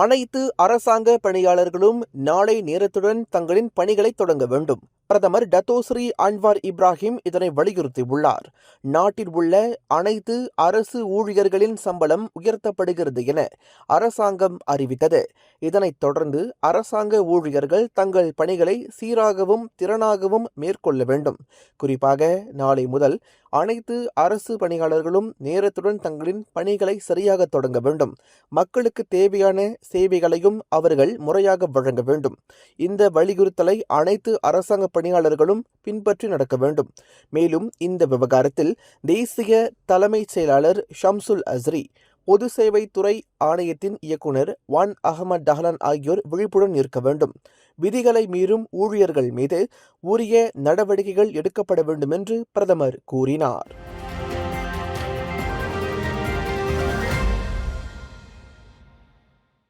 அனைத்து அரசாங்க பணியாளர்களும் நாளை நேரத்துடன் தங்களின் பணிகளை தொடங்க வேண்டும். பிரதமர் டத்தோஸ்ரீ அன்வார் இப்ராஹிம் இதனை வலியுறுத்தியுள்ளார். நாட்டில் உள்ள அனைத்து அரசு ஊழியர்களின் சம்பளம் உயர்த்தப்படுகிறது என அரசாங்கம் அறிவித்தது. இதனைத் தொடர்ந்து அரசாங்க ஊழியர்கள் தங்கள் பணிகளை சீராகவும் திறனாகவும் மேற்கொள்ள வேண்டும். குறிப்பாக நாளை முதல் அனைத்து அரசு பணியாளர்களும் நேரத்துடன் தங்களின் பணிகளை சரியாக தொடங்க வேண்டும். மக்களுக்கு தேவையான சேவைகளையும் அவர்கள் முறையாக வழங்க வேண்டும். இந்த வலியுறுத்தலை அனைத்து அரசாங்க பணியாளர்களும் பின்பற்றி நடக்க வேண்டும். மேலும் இந்த விவகாரத்தில் தேசிய தலைமைச் செயலாளர் ஷம்சுல் அஸ்ரி பொது சேவை துறை ஆணையத்தின் இயக்குனர் வான் அகமது டஹலான் ஆகியோர் விழிப்புடன் இருக்க வேண்டும். விதிகளை மீறும் ஊழியர்கள் மீது உரிய நடவடிக்கைகள் எடுக்கப்பட வேண்டும் என்று பிரதமர் கூறினார்.